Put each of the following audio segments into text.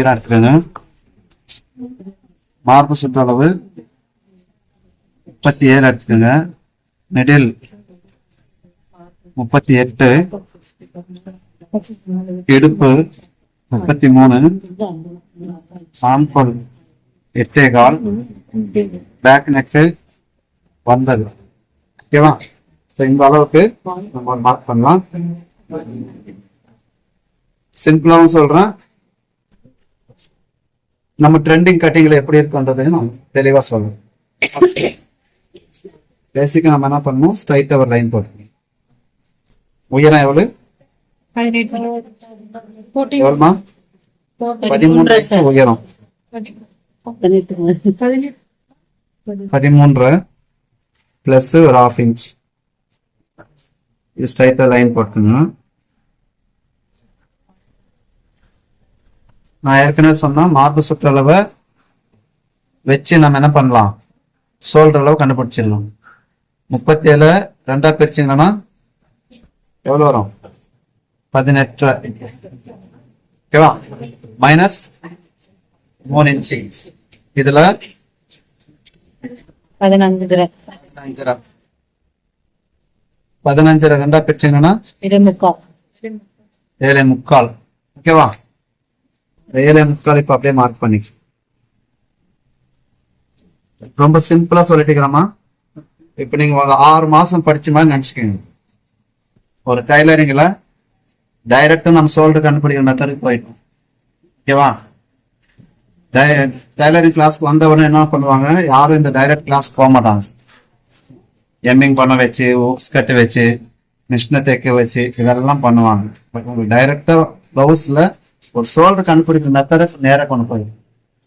அப்படியே எடுத்துக்கோங்க. மார்பு சுற்றளவு முப்பத்தி ஏழு எடுத்துக்கோங்க. நெடில் முப்பத்தி எட்டு. இடுப்பு முப்பத்தி மூணு. சாம்பல் எட்டே கால் பேக் நெக்கு ஒன்பது. ஓகேவா ஸோ இந்த அளவுக்கு நம்ம மார்க் பண்ணலாம். சிம்பிளாகவும் சொல்கிறேன் நம்ம ட்ரெண்டிங் கட்டிங்ல எப்படி இருக்குன்றது நான் தெளிவா சொல்றேன். பேசிக்கா நம்ம என்ன பண்ணணும்? ஸ்ட்ரைட்டா ஒரு லைன் போடணும். உயரம் எவ்வளவு? எவ்வளவுமா? பதிமூன்று உயரம். பதிமூன்று பிளஸ் ஒரு ஹாஃப் இன்ச் இது ஸ்ட்ரைட்டா லைன் போட்டுங்க நான் ஏற்கனவே சொன்னா மார்பு சுற்றளவை வச்சு நம்ம என்ன பண்ணலாம்? சோல்டர் அளவு கண்டுபிடிச்சிடலாம். முப்பத்தி ஏழு ரெண்டா பிரிச்சிங்கன்னா எவ்வளவு வரும்? பதினெட்டு. ஓகேவா? மைனஸ் மூணு இன்ச்சு. இதுல பதினஞ்சரை. பதினஞ்சரை. ரெண்டா பிரிச்சிங்கன்னா ஏழை முக்கால். ஓகேவா? ரியல் முக்கால் இப்போ அப்படியே மார்க் பண்ணி ரொம்ப சிம்பிளா சொல்லிட்டுக்கிறோமா இப்ப நீங்க ஒரு ஆறு மாசம் படிச்ச மாதிரி நினைச்சுக்கோங்க. ஒரு டைலரிங்ல டைரக்டா நம்ம சோல்டர் கண்டுபிடிக்கிற மெத்தடுக்கு போயிட்டோம் ஓகேவா டைலரிங் கிளாஸ்க்கு வந்த உடனே என்ன பண்ணுவாங்க? யாரும் இந்த டைரக்ட் கிளாஸ் போக மாட்டாங்க. எம்மிங் பண்ண வச்சு ஓக்ஸ் கட்டு வச்சு மிஷினை தைக்க வச்சு இதெல்லாம் பண்ணுவாங்க. பட் உங்களுக்கு டைரக்டா பிளவுஸ்ல ஒரு சோல்டர் கண்டுபிடிக்கிற மெத்தடை நேரா கொண்டு போய்.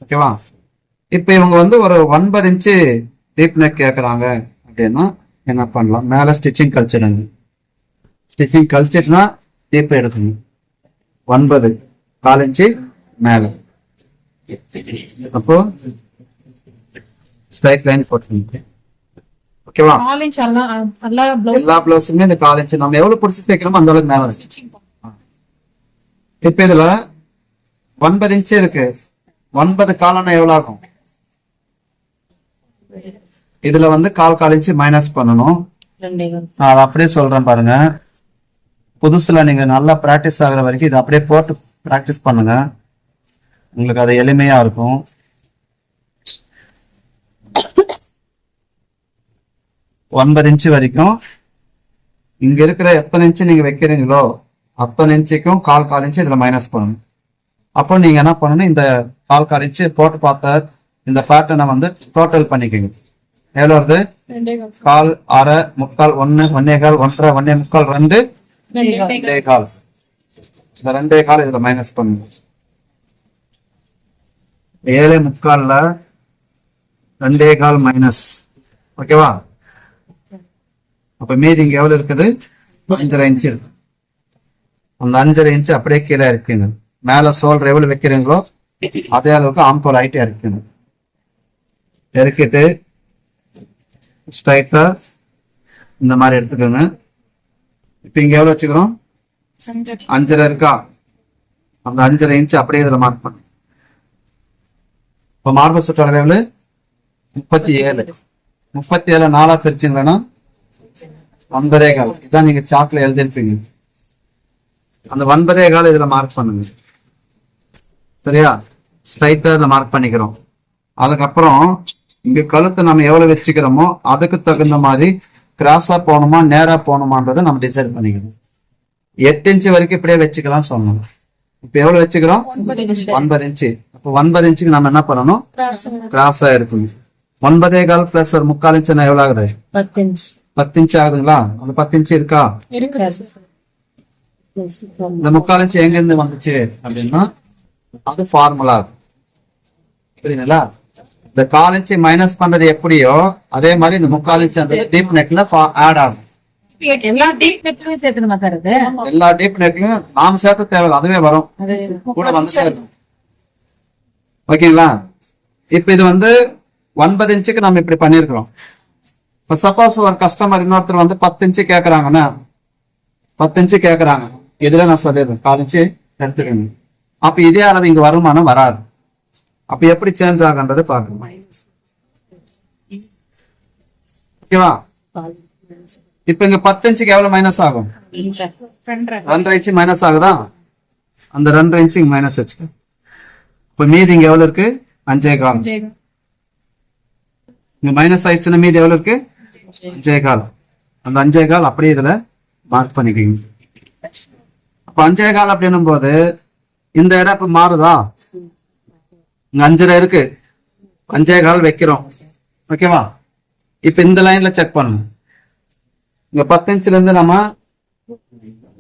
ஓகேவா இப்போ இவங்க வந்து ஒரு ஒன்பது இன்ச்சு டீப் நெக் கேட்குறாங்க அப்படின்னா என்ன பண்ணலாம்? மேலே ஸ்டிச்சிங் கழிச்சிடுங்க. ஸ்டிச்சிங் கழிச்சிட்டுனா டீப் எடுக்கணும். ஒன்பது கால் இன்ச்சு மேலே. அப்போ ஸ்ட்ரைட் லைன் போட்டுருங்க ஓகேவா எல்லா பிளவுஸுமே இந்த கால் இன்ச்சு நம்ம எவ்வளவு பிடிச்சி தைக்கிறோமோ அந்த அளவுக்கு மேலே இப்ப இதுல ஒன்பது இன்ச்சு இருக்கு. ஒன்பது காலம்னா எவ்வளவு ஆகும்? இதுல வந்து கால் கால் இன்ச்சு மைனஸ் பண்ணணும். நான் அதை அப்படியே சொல்றேன் பாருங்க. புதுசுல நீங்க நல்லா பிராக்டிஸ் ஆகுற வரைக்கும் இதை அப்படியே போட்டு பிராக்டிஸ் பண்ணுங்க. உங்களுக்கு அது எளிமையா இருக்கும். ஒன்பது இன்ச்சு வரைக்கும். இங்க இருக்கிற எத்தனை இன்ச்சு நீங்க வைக்கிறீங்களோ அத்தனை இன்ச்சுக்கும் கால் கால் இன்ச்சு இதுல மைனஸ் பண்ணணும். அப்போ நீங்க என்ன பண்ணணும்? இந்த கால் கால் இன்ச்சு போட்டு பார்த்த இந்த பேட்டர்னை வந்து டோட்டல் பண்ணிக்கோங்க. எவ்வளவு வருது? கால். அரை முக்கால் ஒன்னு ஒன்னே கால் ஒன்றரை ஒன்னே முக்கால் ரெண்டு. ரெண்டே கால். இந்த ரெண்டே கால் இதுல மைனஸ் பண்ணுங்க. ஏழு முக்கால்ல ரெண்டே கால் மைனஸ் ஓகேவா அப்ப மீதி இங்க எவ்வளவு இருக்குது? அஞ்சரை இன்ச் இருக்கு. அந்த அஞ்சரை இன்ச் அப்படியே கீழே இருக்குங்க. மேல சோல்டர் எவ்வளவு வைக்கிறீங்களோ அதே அளவுக்கு ஆம்கோல் ஹைட்டே இருக்குங்க இறக்கிட்டு ஸ்ட்ரைட்டா இந்த மாதிரி எடுத்துக்கோங்க. இப்ப இங்க எவ்வளவு வச்சுக்கிறோம்? அஞ்சரை இருக்கா? அந்த அஞ்சரை இன்ச் அப்படியே இதுல மார்க் பண்ணு. இப்ப மார்பு சுற்றளவு எவ்வளவு முப்பத்தி ஏழு. முப்பத்தி ஏழு நாலா பிரிச்சுங்களா ஒன்பதே கால். இதான் நீங்க சாக்ல எழுதிருப்பீங்க அந்த ஒன்பதே கால் இதுல மார்க் பண்ணுங்க. சரியா? ஸ்ட்ரைட்டா மார்க் பண்ணிக்கிறோம். அதுக்கப்புறம் இங்க கழுத்தை நம்ம எவ்வளவு வச்சுக்கிறோமோ அதுக்கு தகுந்த மாதிரி கிராஸா போகணுமா நேரா போகணுமான்றதை நம்ம டிசைட் பண்ணிக்கணும் எட்டு இன்ச்சு வரைக்கும் இப்படியே வச்சுக்கலாம் சொன்னோம். இப்ப எவ்வளவு வச்சுக்கிறோம்? ஒன்பது இன்ச்சு அப்போ ஒன்பது இன்ச்சுக்கு நம்ம என்ன பண்ணணும்? கிராஸா எடுக்கணும். ஒன்பதே கால் பிளஸ் ஒரு முக்கால் இன்ச்சு எவ்வளவு ஆகுது? பத்து இன்ச்சு ஆகுதுங்களா? அந்த பத்து இன்ச்சு இருக்கா? இந்த முக்கால் இன்ச்சு எங்க இருந்து வந்துச்சு அப்படின்னா அது ஃபார்முலா புரியுதுங்களா? இந்த கால் இன்ச்சு மைனஸ் பண்றது எப்படியோ அதே மாதிரி இந்த முக்கால் இன்ச்சு அந்த டீப் நெக்ல ஆட் ஆகும். எல்லா டீப் நெக்லயும் சேர்த்துணுமா சார் அது? எல்லா டீப் நெக்லயும் நாம சேர்த்த தேவையில்ல அதுவே வரும். கூட வந்துட்டே இருக்கும். ஓகேங்களா? இப்ப இது வந்து ஒன்பது இன்ச்சுக்கு நம்ம இப்படி பண்ணிருக்கிறோம் இப்ப சப்போஸ் ஒரு கஸ்டமர் இன்னொருத்தர் வந்து பத்து இன்ச்சு கேக்குறாங்கன்னா பத்து இன்ச்சு கேக்குறாங்க. இதுல நான் சொல்லிடுறேன். கால் இன்ச்சு எடுத்துக்கோங்க. அப்ப இதே அளவு இங்க வருமானம் வராது. அப்ப எப்படி சேஞ்ச் ஆகுன்றதை பார்க்கணும். ஓகேவா? இப்ப இங்க பத்து இன்ச்சுக்கு எவ்வளவு மைனஸ் ஆகும்? ரெண்டரை இன்ச்சு மைனஸ் ஆகுதா? அந்த ரெண்டரை இன்ச்சு இங்க மைனஸ் வச்சுக்க. இப்ப மீதி இங்க எவ்வளவு இருக்கு? அஞ்சே கால். இங்க மைனஸ் ஆயிடுச்சுன்னா மீதி எவ்வளவு இருக்கு? அஞ்சே கால். அந்த அஞ்சே கால் அப்படியே இதுல மார்க் பண்ணிக்கிங்க. அப்ப அஞ்சே கால் அப்படின்னும் போது இந்த இடம் இப்ப மாறுதா? இங்க அஞ்சரை இருக்கு. அஞ்சே கால் வைக்கிறோம். ஓகேவா இப்ப இந்த லைன்ல செக் பண்ணணும் இங்க பத்து இன்ச்ல இருந்து நம்ம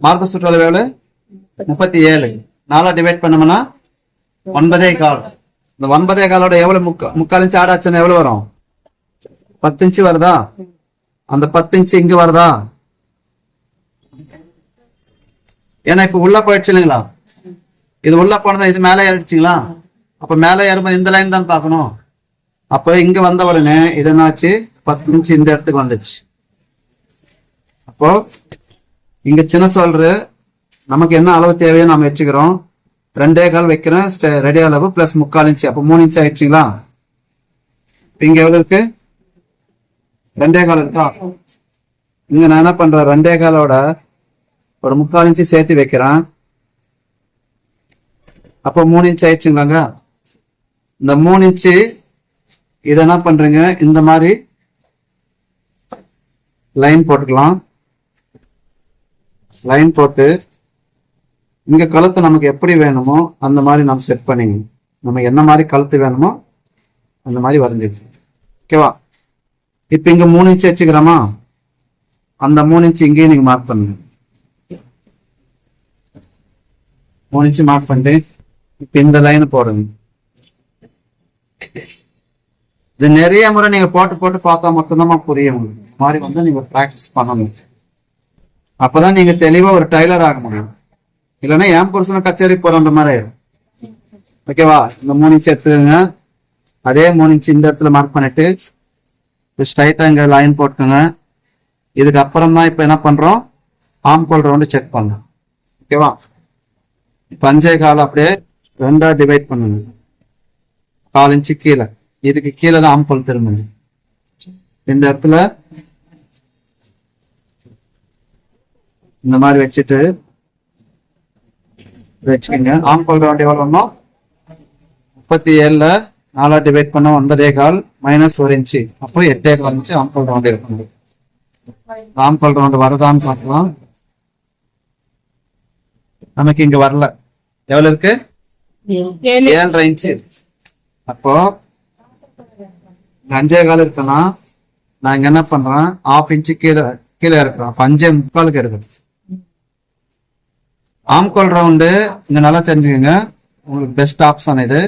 மார்க்க சுற்றளவு எவ்வளவு முப்பத்தி ஏழு. நாலா டிவைட் பண்ணோம்னா ஒன்பதே கால். இந்த ஒன்பதே காலோட எவ்வளவு முக்கா முக்கால் இன்ச்சு ஆடாச்சுன்னு எவ்வளவு வரும்? பத்து இன்ச்சு வருதா? அந்த பத்து இன்ச்சு இங்க வருதா? ஏன்னா இப்ப உள்ள போயிடுச்சு இல்லைங்களா? இது உள்ள போனதா இது மேலே ஏறிடுச்சுங்களா? அப்ப மேலே ஏறும்போது இந்த லைன் தான் பார்க்கணும். அப்ப இங்க வந்த உடனே இது என்னாச்சு? பத்து இன்ச்சு இந்த இடத்துக்கு வந்துடுச்சு. அப்போ இங்க சின்ன சொல்ற நமக்கு என்ன அளவு தேவையோ நம்ம வச்சுக்கிறோம். ரெண்டே கால் வைக்கிறேன் ரெடி அளவு பிளஸ் முக்கால் இன்ச்சு. அப்போ மூணு இன்ச்சு ஆயிடுச்சுங்களா? இங்க எவ்வளவு இருக்கு? ரெண்டே கால் இருக்கா? இங்க நான் என்ன பண்றேன்? ரெண்டே காலோட ஒரு முக்கால் இன்ச்சு சேர்த்து வைக்கிறேன். அப்போ மூணு இன்ச் ஆயிடுச்சுங்களாங்க? இந்த மூணு இன்ச்சு இதை என்ன பண்றீங்க? இந்த மாதிரி லைன் போட்டுக்கலாம். லைன் போட்டு இங்க கழுத்து நமக்கு எப்படி வேணுமோ அந்த மாதிரி நம்ம செட் பண்ணிங்க நம்ம என்ன மாதிரி கழுத்து வேணுமோ அந்த மாதிரி வரைஞ்சிக்கலாம் ஓகேவா இப்ப இங்க மூணு இன்ச்சு வச்சுக்கிறோமா? அந்த மூணு இன்ச்சு இங்கேயும் நீங்க மார்க் பண்ணுங்க. மூணு இன்ச்சு மார்க் பண்ணிட்டு இப்ப இந்த லைன் போடுங்க. இது நிறைய முறை நீங்க போட்டு போட்டு பார்த்தா மட்டும்தான் புரியும் உங்களுக்கு. இந்த மாதிரி வந்து நீங்க பிராக்டிஸ் பண்ணணும். அப்பதான் நீங்க தெளிவா ஒரு டைலர் ஆக முடியும். இல்லைன்னா என் புருஷனை கச்சேரி போறன்ற மாதிரி ஆயிடும் ஓகேவா இந்த மூணு இன்ச் எடுத்துக்கோங்க. அதே மூணு இன்ச் இந்த இடத்துல மார்க் பண்ணிட்டு ஸ்ட்ரைட்டா இங்க லைன் போட்டுக்கோங்க. இதுக்கு அப்புறம் தான் இப்ப என்ன பண்றோம்? ஆம் கோல் ரவுண்டு செக் பண்ணலாம் ஓகேவா பஞ்சை கால் அப்படியே ரெண்டா டிவைட் பண்ணுங்க கால் இன்ச்சு கீழே. இதுக்கு கீழே தான் ஆம் திரும்புங்க இந்த இடத்துல இந்த மாதிரி வச்சுட்டு வச்சுக்கோங்க. ஆம்பல் ரவுண்ட் எவ்வளோ முப்பத்தி ஏழுல நாலா டிவைட் பண்ண ஒன்பதே கால் மைனஸ் ஒரு இன்ச்சு. அப்போ எட்டே கால் இன்ச்சு ஆம்பல் ரவுண்ட் இருக்கும். ஆம்பல் ரவுண்ட் வரதான்னு பார்க்கலாம். நமக்கு இங்க வரல. எவ்வளவு இருக்கு? ஏழரை இன்ச்சு அப்போ அஞ்சே கால் இருக்குன்னா நான் இங்க என்ன பண்றேன்? ஆஃப் இன்ச்சு கீழே கீழே இருக்கிறேன் அப்ப அஞ்சே முக்காலுக்கு எடுக்கிறேன் ஆம்கோல் ரவுண்டு இங்க நல்லா தெரிஞ்சுக்கோங்க. உங்களுக்கு பெஸ்ட் ஆப்ஷன் இது.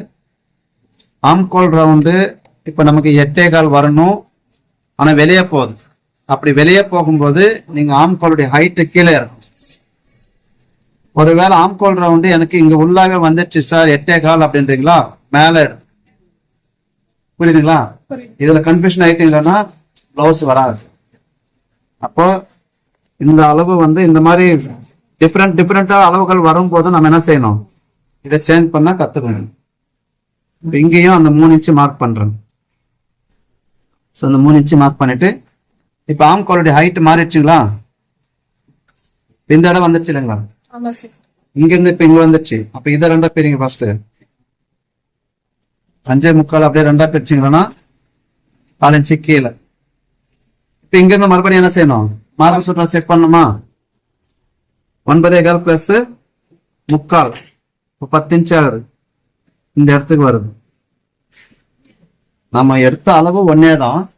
ஆம்கோல் ரவுண்டு இப்ப நமக்கு எட்டே கால் வரணும். ஆனா வெளியே போகுது. அப்படி வெளியே போகும்போது நீங்க ஆம்கோலுடைய ஹைட்டு கீழே இருக்கும் ஒருவேளை ஆம்கோல் ரவுண்டு எனக்கு இங்க உள்ளாவே வந்துடுச்சு சார் எட்டே கால் அப்படின்றீங்களா? மேல எடுத்து புரியுதுங்களா? இதுல கன்ஃபியூஷன் ஆயிட்டீங்கன்னா பிளவுஸ் வராது. அப்போ இந்த அளவு வந்து இந்த மாதிரி டிஃப்ரெண்ட் டிஃப்ரெண்டா அளவுகள் வரும்போது நம்ம என்ன செய்யணும்? இதை சேஞ்ச் பண்ணா கத்துக்கணும். இங்கேயும் அந்த மூணு இன்ச்சு மார்க் பண்றேன். ஸோ அந்த மூணு இன்ச்சு மார்க் பண்ணிட்டு இப்ப ஆம் கோலுடைய ஹைட் மாறிடுச்சுங்களா? இந்த இடம் வந்துருச்சு இல்லைங்களா? இங்க இருந்து இப்ப இங்க வந்துருச்சு. அப்ப இதை ரெண்டா பிரிங்க ஃபர்ஸ்ட் அஞ்சே முக்கால் அப்படியே ரெண்டா பிரிச்சிங்கன்னா நாலு கீழே. இப்ப இங்க இருந்து மறுபடியும் என்ன செய்யணும்? மார்க் சுற்றா செக் பண்ணணுமா? ஒன்பதே கால் பிளஸ் முக்கால். இப்போ பத்து இன்ச் ஆகுது. இந்த இடத்துக்கு வருது. நம்ம எடுத்த அளவு ஒன்னே தான்.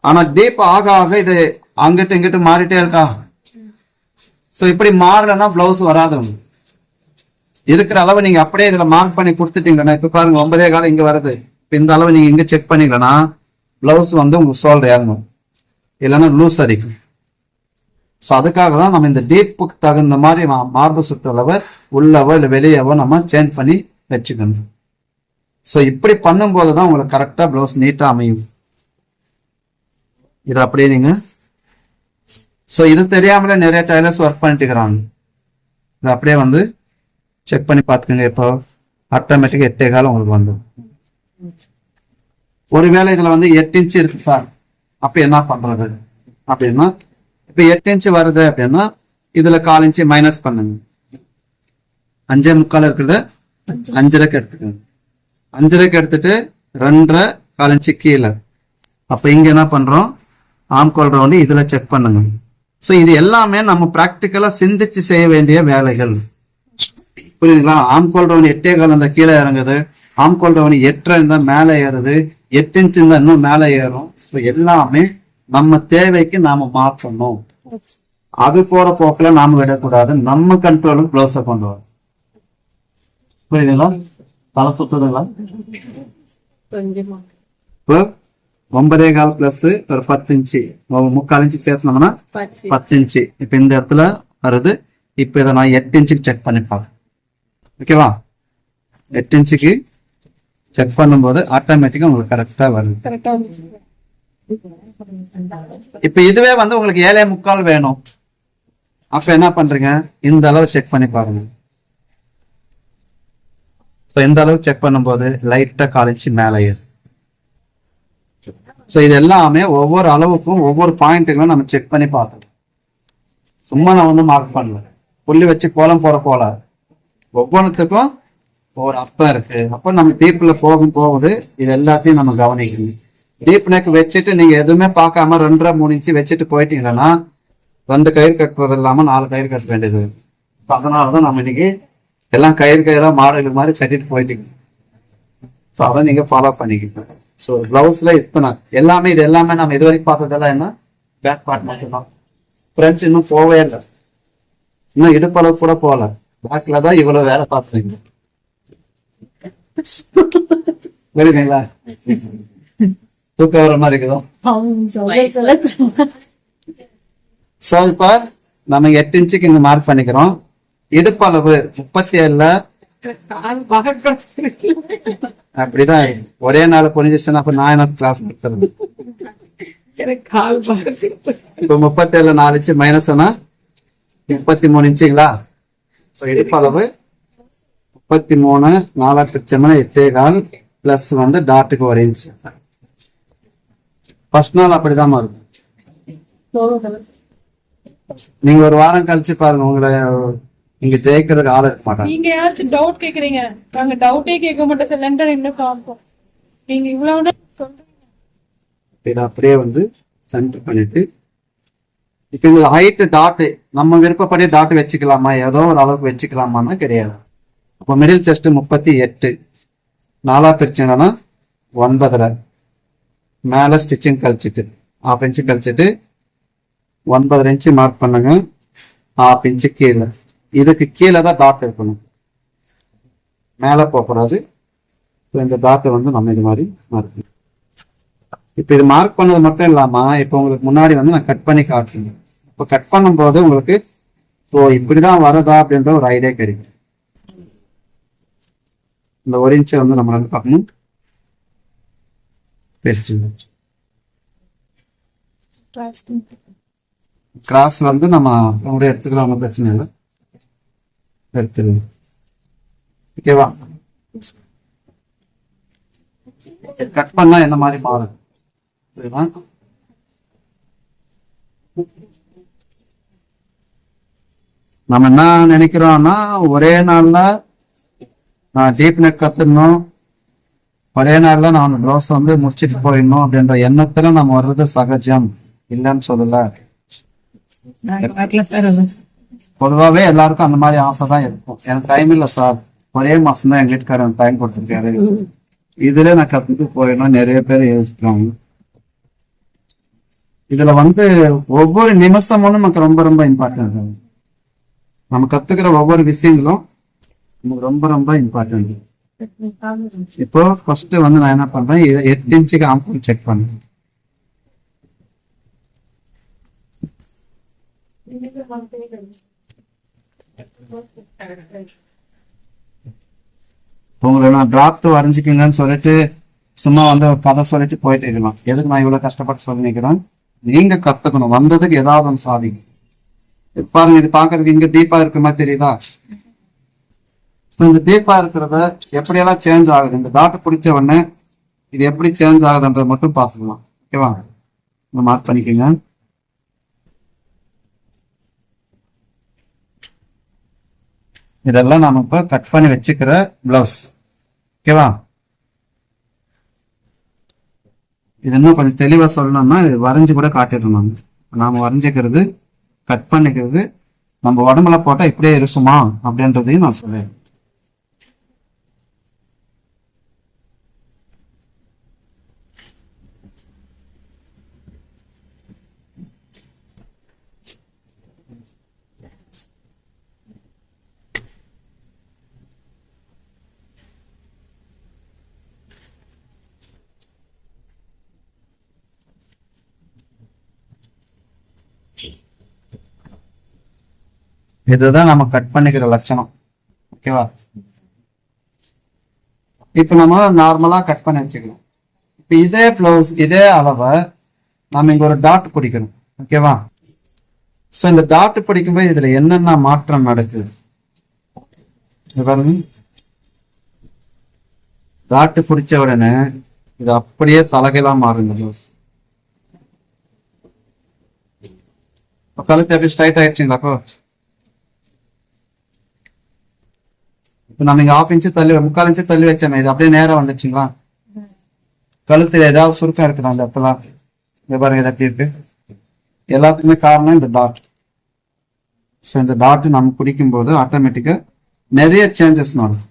ஆனா டீப் ஆக ஆக இது அங்கிட்டு இங்கிட்டு மாறிட்டே இருக்கா? ஸோ இப்படி மாறலன்னா பிளவுஸ் வராது உங்களுக்கு. இருக்கிற அளவு நீங்க அப்படியே இதுல மார்க் பண்ணி கொடுத்துட்டீங்கன்னா இப்ப பாருங்க ஒன்பதே காலம் இங்க வருது. இப்ப இந்த அளவு நீங்க இங்க செக் பண்ணிக்கலன்னா பிளவுஸ் வந்து உங்களுக்கு சோல்டர் இறங்கும். இல்லைன்னா லூஸ் அடிக்கும். ஸோ அதுக்காக தான் நம்ம இந்த டீப்புக்கு தகுந்த மாதிரி மார்பு சுற்றளவை உள்ளவோ இல்லை வெளியவோ நம்ம சேஞ்ச் பண்ணி வச்சுக்கணும். ஸோ இப்படி பண்ணும்போது தான் உங்களுக்கு கரெக்டாக ப்ளவுஸ் நீட்டாக அமையும். இதை அப்படியே நீங்கள் ஸோ இது தெரியாமலே நிறைய டைலர்ஸ் ஒர்க் பண்ணிட்டு இருக்கிறாங்க இது அப்படியே வந்து செக் பண்ணி பார்த்துக்கோங்க. இப்போ ஆட்டோமேட்டிக்காக எட்டே காலம் உங்களுக்கு வந்துடும். ஒருவேளை இதுல வந்து எட்டு இன்ச்சு இருக்கு சார் அப்போ என்ன பண்றது? அப்படின்னா இப்போ எட்டு இன்ச்சு வருது அப்படின்னா இதுல கால் இன்ச்சு மைனஸ் பண்ணுங்க. அஞ்சே முக்கால் இருக்கிறத அஞ்சரைக்கு எடுத்துக்கோங்க. அஞ்சரைக்கு எடுத்துட்டு ரெண்டரை கால் இன்ச்சு கீழே. அப்போ இங்க என்ன பண்றோம்? ஆம்கோல் ரவுண்டு இதுல செக் பண்ணுங்க. சோ இது எல்லாமே நம்ம பிராக்டிக்கலா சிந்திச்சு செய்ய வேண்டிய வேலைகள். புரியுதுங்களா? ஆம்கோல் ரவுண்ட் எட்டே கால் அந்த கீழே இறங்குது. ஆம்கோல் ரவுண்ட் எட்டரை இருந்தா மேலே ஏறுது. எட்டு இன்ச் இருந்தா இன்னும் மேலே ஏறும். ஸோ எல்லாமே நம்ம தேவைக்கு நாம மாற்றணும். அது போற போக்குல நாம விடக்கூடாது. நம்ம கண்ட்ரோலுக்கு க்ளோஸை கொண்டு வரும் புரியுதுங்களா? தலை சுத்துதுங்களா? ஒன்பதே கால் பிளஸ் ஒரு பத்து இன்ச்சு. முக்கால் இன்ச்சு சேர்த்தோம்னா பத்து. இன்ச்சு. இப்போ இந்த இடத்துல வருது. இப்போ இதை நான் எட்டு இன்ச்சுக்கு செக் பண்ணி பார்க்கேன் ஓகேவா எட்டு இன்ச்சுக்கு செக் பண்ணும்போது ஆட்டோமேட்டிக்கா உங்களுக்கு கரெக்டா வருது. கரெக்டா இப்போ இதுவே வந்து உங்களுக்கு ஏழே முக்கால் வேணும். அப்ப என்ன பண்றீங்க? இந்த அளவு செக் பண்ணி பாருங்க. ஸோ இந்த அளவு செக் பண்ணும்போது லைட்டா கால் இன்ச்சு மேலே ஏறும் ஸோ இது எல்லாமே ஒவ்வொரு அளவுக்கும் ஒவ்வொரு பாயிண்ட்டுகளும் நம்ம செக் பண்ணி பார்த்தோம். சும்மா நான் வந்து மார்க் பண்ணல. புள்ளி வச்சு கோலம் போட போல ஒவ்வொன்றுத்துக்கும் ஒரு அர்த்தம் இருக்கு. அப்போ நம்ம டீப்ல போகும் போகுது இது எல்லாத்தையும் நம்ம கவனிக்கணும். டீப் நெக் வச்சுட்டு நீங்க எதுவுமே பார்க்காம ரெண்டரை மூணு இன்ச்சு வச்சுட்டு போயிட்டீங்கன்னா ரெண்டு கயிறு கட்டுறது இல்லாம நாலு கயிறு கட்ட வேண்டியது. இப்ப அதனாலதான் நம்ம இன்னைக்கு எல்லாம் கயிறு கயிறா மாடல் மாதிரி கட்டிட்டு போயிட்டீங்க. ஸோ அதை நீங்க ஃபாலோ பண்ணிக்கணும். ஸோ பிளவுஸ்ல இத்தனை. எல்லாமே இது எல்லாமே நம்ம இது வரைக்கும் பார்த்ததெல்லாம் என்ன? பேக் பார்ட் மட்டும்தான். ஃப்ரண்ட் இன்னும் போவே இல்லை. இன்னும் இடுப்பளவு கூட போகல பேக்ல தான் இவ்வளவு வேலை பார்த்துருங்க புரியுதுங்களா? தூக்கம் வர மாதிரி இருக்குதோ? சோ இப்ப நம்ம எட்டு இன்ச்சுக்கு இங்க மார்க் பண்ணிக்கிறோம். இடுப்பளவு முப்பத்தி ஏழுல அப்படிதான். ஒரே நாள் புரிஞ்சிச்சுன்னா அப்ப நான் என்ன கிளாஸ் பகட்டு இப்ப முப்பத்தி ஏழுல நாலு இன்ச்சு மைனஸ்னா முப்பத்தி மூணு இன்ச்சுங்களா? ஸோ இடுப்பளவு முப்பத்தி மூணு நாலா பிரிச்சோம்னா எட்டே கால் பிளஸ் வந்து டாட்டுக்கு ஒரு இன்ச் ஃபர்ஸ்ட் நாள் அப்படிதான் இருக்கும் நீங்க ஒரு வாரம் கழிச்சு பாருங்க உங்களை இங்க ஜெயிக்கிறதுக்கு ஆள் இருக்க மாட்டாங்க. நீங்க யாராச்சும் டவுட் கேக்குறீங்க. நாங்க டவுட்டே கேட்க மாட்டோம். சிலிண்டர் என்ன பார்ப்போம். நீங்க இவ்வளவு சொல்றீங்க. இதை அப்படியே வந்து சென்டர் பண்ணிட்டு இப்ப இந்த ஹைட் டாட் நம்ம விருப்பப்படி டாட் வச்சுக்கலாமா? ஏதோ ஒரு அளவுக்கு வச்சுக்கலாமான்னா கிடையாது. அப்போ மிடில் செஸ்ட் முப்பத்தி எட்டு. நாலா பிரிச்சுங்கன்னா ஒன்பதரை. மேல ஸ்டிச்சிங் கழிச்சிட்டு ஹாஃப் இன்ச்சு கழிச்சிட்டு ஒன்பதரை இன்ச்சு மார்க் பண்ணுங்க. ஹாஃப் இன்ச்சு கீழே. இதுக்கு கீழே தான் டாட் இருக்கணும். மேலே போகக்கூடாது இப்போ இந்த டாட்டை வந்து நம்ம இது மாதிரி மார்க் இப்போ இது மார்க் பண்ணது மட்டும் இல்லாம இப்போ உங்களுக்கு முன்னாடி வந்து நான் கட் பண்ணி காட்டுறேன். இப்போ கட் பண்ணும்போது உங்களுக்கு ஸோ இப்படிதான் வருதா அப்படின்ற ஒரு ஐடியா கிடைக்கும். இந்த ஒரு இன்ச்சை வந்து நம்ம ரெண்டு பக்கமும் பிரிச்சுங்க கிராஸ் வந்து நம்ம கூட எடுத்துக்கலாம் ஒன்றும் பிரச்சனை இல்லை. எடுத்துருங்க ஓகேவா கட் பண்ணா என்ன மாதிரி மாறும் புரியுதா? நம்ம என்ன நினைக்கிறோம்னா ஒரே நாள்ல நான் டீப் நெக் கத்துடணும் ஒரே நாள்ல நான் ப்ளவுஸ் வந்து முடிச்சிட்டு போயிடணும் அப்படின்ற எண்ணத்துல நம்ம வர்றது சகஜம். இல்லைன்னு சொல்லல. பொதுவாவே எல்லாருக்கும் அந்த மாதிரி ஆசை தான் இருக்கும். எனக்கு டைம் இல்லை சார் ஒரே மாசம் தான் எங்க வீட்டுக்காரன் டைம் கொடுத்துருக்காரு. இதுல நான் கத்துட்டு போயிடணும். நிறைய பேர் யோசிக்கிறாங்க. இதுல வந்து ஒவ்வொரு நிமிஷமும் நமக்கு ரொம்ப ரொம்ப இம்பார்ட்டன்ட் நம்ம கத்துக்கிற ஒவ்வொரு விஷயங்களும் நமக்கு ரொம்ப ரொம்ப இம்பார்ட்டன்ட் இப்போ ஃபர்ஸ்ட் வந்து நான் என்ன பண்றேன்? எட்டு இன்ச்சுக்கு ஆம்பூல் செக் பண்றேன். உங்களை நான் டிராப்ட் வரைஞ்சிக்கிங்கன்னு சொல்லிட்டு சும்மா வந்து கதை சொல்லிட்டு போயிட்டு இருக்கலாம். எதுக்கு நான் இவ்வளவு கஷ்டப்பட்டு சொல்லி நிக்கிறேன்? நீங்க கத்துக்கணும். வந்ததுக்கு ஏதாவது ஒன்று சாதிக்கும் பாருங்க இது பாக்குறதுக்கு இங்க டீப்பா இருக்க மாதிரி தெரியுதா? இந்த டீப்பா இருக்கிறத எப்படியெல்லாம் சேஞ்ச் ஆகுது? இந்த டாட் பிடிச்ச உடனே இது எப்படி சேஞ்ச் ஆகுதுன்றத மட்டும் பாத்துக்கலாம் ஓகேவா மார்க் பண்ணிக்கோங்க. இதெல்லாம் நம்ம இப்ப கட் பண்ணி வச்சுக்கிற பிளவுஸ் ஓகேவா இது இன்னும் கொஞ்சம் தெளிவா சொல்லணும்னா இது வரைஞ்சு கூட காட்டிடணும் நாம. நாம் வரைஞ்சிக்கிறது கட் பண்ணிக்கிறது நம்ம உடம்புல போட்டா இப்படியே இருக்குமா அப்படின்றதையும் நான் சொல்லுவேன் இதுதான் நம்ம கட் பண்ணிக்கிற லட்சணம். ஓகேவா இப்போ நம்ம நார்மலா கட் பண்ணி வச்சுக்கலாம் இப்போ இதே பிளவுஸ் இதே அளவை நாம இங்க ஒரு டாட் பிடிக்கணும். ஓகேவா ஸோ இந்த டாட் பிடிக்கும்போது இதுல என்னென்ன மாற்றம் நடக்குது? பாருங்க. டாட் பிடிச்ச உடனே இது அப்படியே தலைகீழா மாறுங்க blouse. கழுத்து அப்படியே ஸ்ட்ரைட் ஆயிடுச்சுங்களா அப்போ? நம்ம இங்க ஆஃப் இன்ச்சு தள்ளி முக்கால் இன்ச்சு தள்ளி வச்சோமே இது அப்படியே நேரம் வந்துச்சுங்களா கழுத்துல ஏதாவது சுருக்கம் இருக்குதா அந்த இடத்துல? இந்த பாருங்க இது எப்படி இருக்கு? எல்லாத்துக்குமே காரணம் இந்த டாட் ஸோ இந்த டாட் நம்ம குடிக்கும் போது ஆட்டோமேட்டிக்கா நிறைய சேஞ்சஸ் நடக்கும்.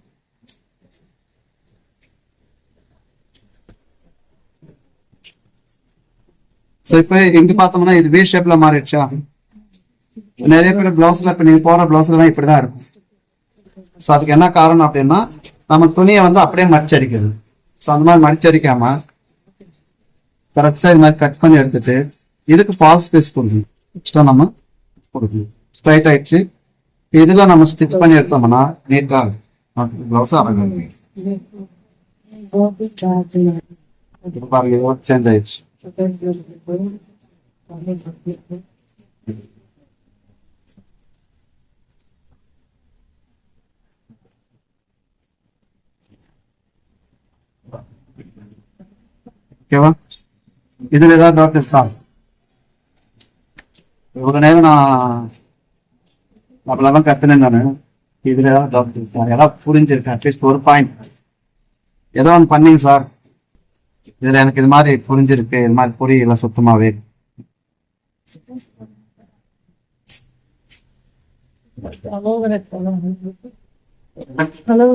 ஸோ இப்போ இங்க பார்த்தோம்னா இது வி ஷேப்ல மாறிடுச்சா? நிறைய பேர் பிளவுஸ்ல இப்ப நீங்க போற பிளவுஸ்ல தான் இப்படிதான் இருக்கும். ஸோ அதுக்கு என்ன காரணம் அப்படின்னா நம்ம துணியை வந்து அப்படியே மடிச்சடிக்குது. ஸோ அந்த மாதிரி மடிச்சடிக்காம கரெக்டாக இது மாதிரி கட் பண்ணி எடுத்துட்டு இதுக்கு ஃபால்ஸ் பீஸ் கொடுக்கணும். எக்ஸ்ட்ரா நம்ம கொடுக்கணும். ஸ்ட்ரைட் ஆயிடுச்சு. இப்ப நம்ம ஸ்டிச் பண்ணி எடுத்தோம்னா நீட்டாக பிளவுஸ் அழகாக பாருங்க சேஞ்ச் ஆயிடுச்சு. ஓகேவா? இதுல ஏதாவது டவுட் இருக்கா இவ்வளவு நேரம் நான் அவ்வளவுதான் கத்துனேன் நான். இதுல ஏதாவது டவுட் இருக்கா ஏதாவது புரிஞ்சிருக்கு அட்லீஸ்ட் ஒரு பாயிண்ட் ஏதோ ஒன்று பண்ணீங்க சார். இதுல எனக்கு இது மாதிரி புரிஞ்சிருக்கு. இது மாதிரி புரியல சுத்தமாவே. ஹலோ